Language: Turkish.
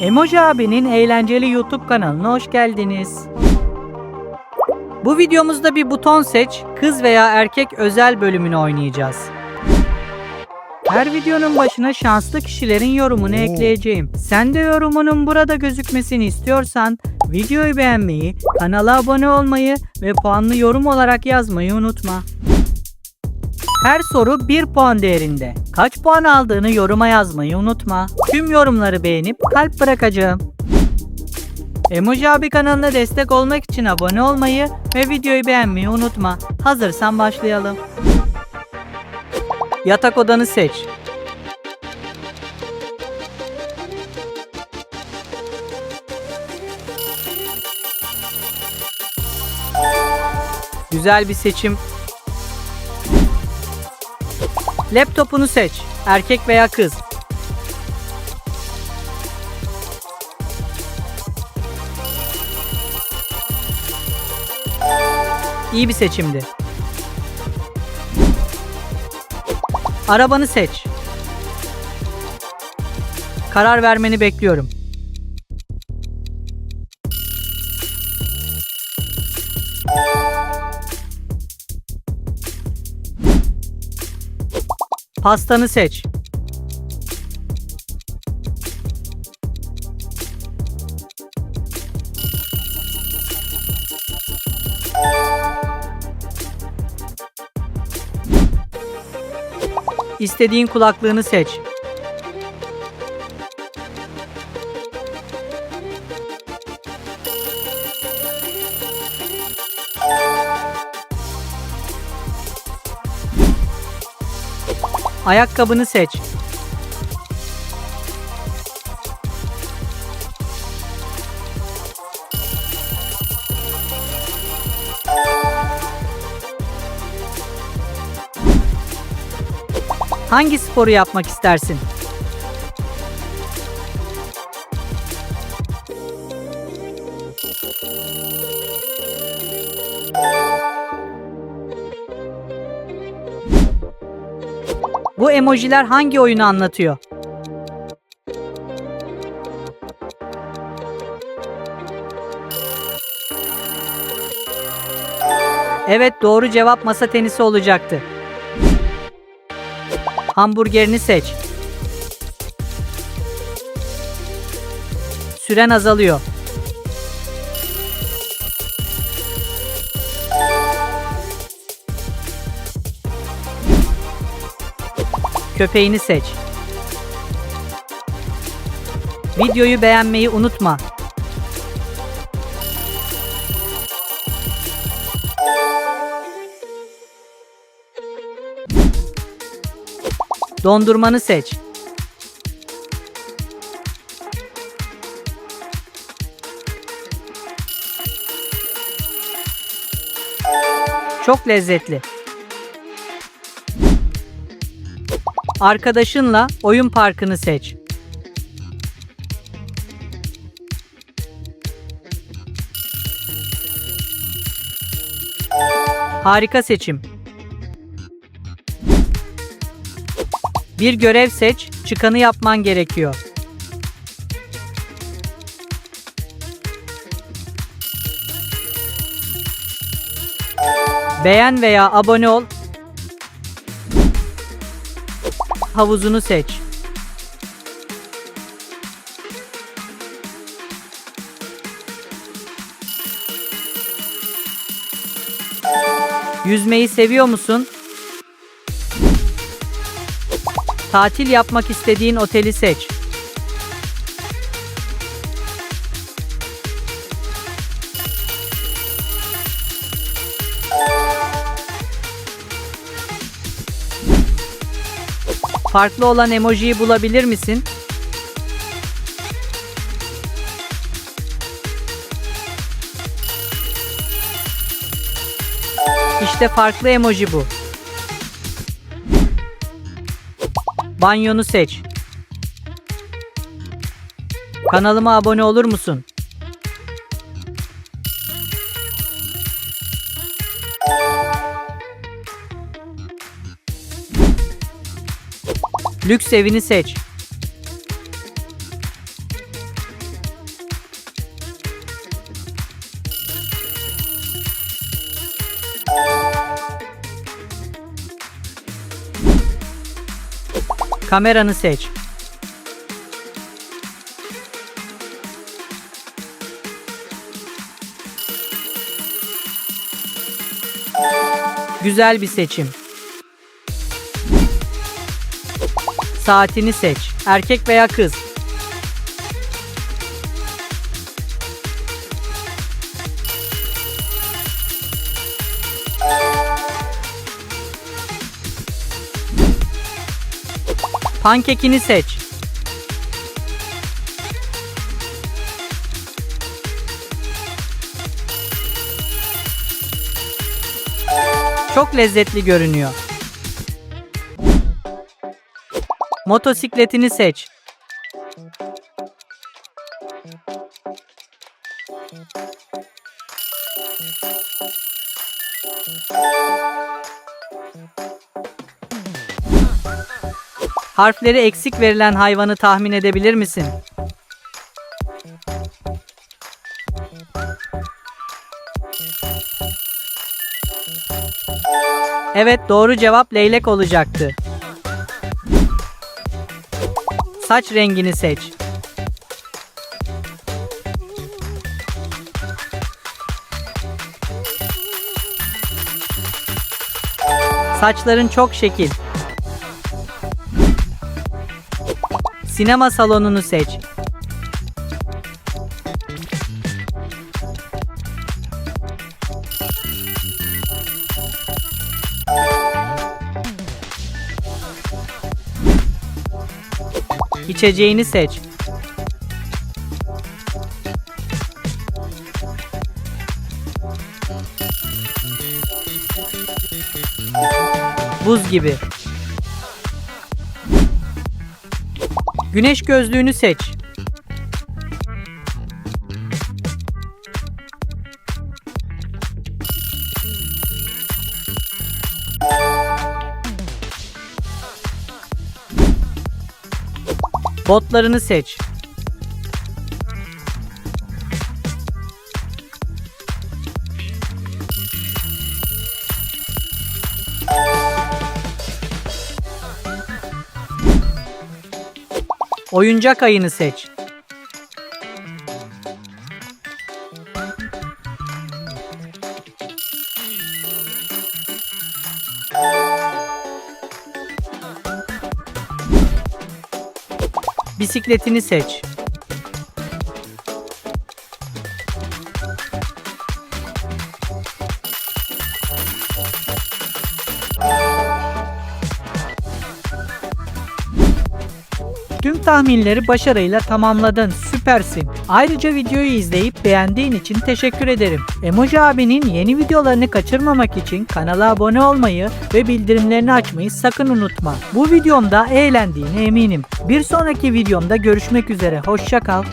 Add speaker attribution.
Speaker 1: Emoji abinin eğlenceli YouTube kanalına hoş geldiniz. Bu videomuzda bir buton seç, kız veya erkek özel bölümünü oynayacağız. Her videonun başına şanslı kişilerin yorumunu ekleyeceğim. Sen de yorumunun burada gözükmesini istiyorsan videoyu beğenmeyi, kanala abone olmayı ve puanlı yorum olarak yazmayı unutma. Her soru 1 puan değerinde. Kaç puan aldığını yoruma yazmayı unutma. Tüm yorumları beğenip kalp bırakacağım. Emoji abi kanalına destek olmak için abone olmayı ve videoyu beğenmeyi unutma. Hazırsan başlayalım. Yatak odanı seç. Güzel bir seçim. Laptopunu seç. Erkek veya kız. İyi bir seçimdi. Arabanı seç. Karar vermeni bekliyorum. Pastanı seç. İstediğin kulaklığını seç. Ayakkabını seç. Hangi sporu yapmak istersin? Bu emojiler hangi oyunu anlatıyor? Evet doğru cevap masa tenisi olacaktı. Hamburgerini seç. Süren azalıyor. Köpeğini seç. Videoyu beğenmeyi unutma. Dondurmanı seç. Çok lezzetli. Arkadaşınla oyun parkını seç. Harika seçim. Bir görev seç, çıkanı yapman gerekiyor. Beğen veya abone ol. Havuzunu seç. Yüzmeyi seviyor musun? Tatil yapmak istediğin oteli seç. Farklı olan emojiyi bulabilir misin? İşte farklı emoji bu. Banyonu seç. Kanalıma abone olur musun? Lüks evini seç. Kameranı seç. Güzel bir seçim. Saatini seç. Erkek veya kız. Pankekini seç. Çok lezzetli görünüyor. Motosikletini seç. Harfleri eksik verilen hayvanı tahmin edebilir misin? Evet doğru cevap leylek olacaktı. Saç rengini seç. Saçların çok şekil. Sinema salonunu seç. İçeceğini seç. Buz gibi. Güneş gözlüğünü seç. Botlarını seç. Oyuncak ayını seç. Bisikletini seç. Tüm tahminleri başarıyla tamamladın. Süpersin. Ayrıca videoyu izleyip beğendiğin için teşekkür ederim. Emoji abinin yeni videolarını kaçırmamak için kanala abone olmayı ve bildirimlerini açmayı sakın unutma. Bu videomda eğlendiğine eminim. Bir sonraki videomda görüşmek üzere. Hoşça kal.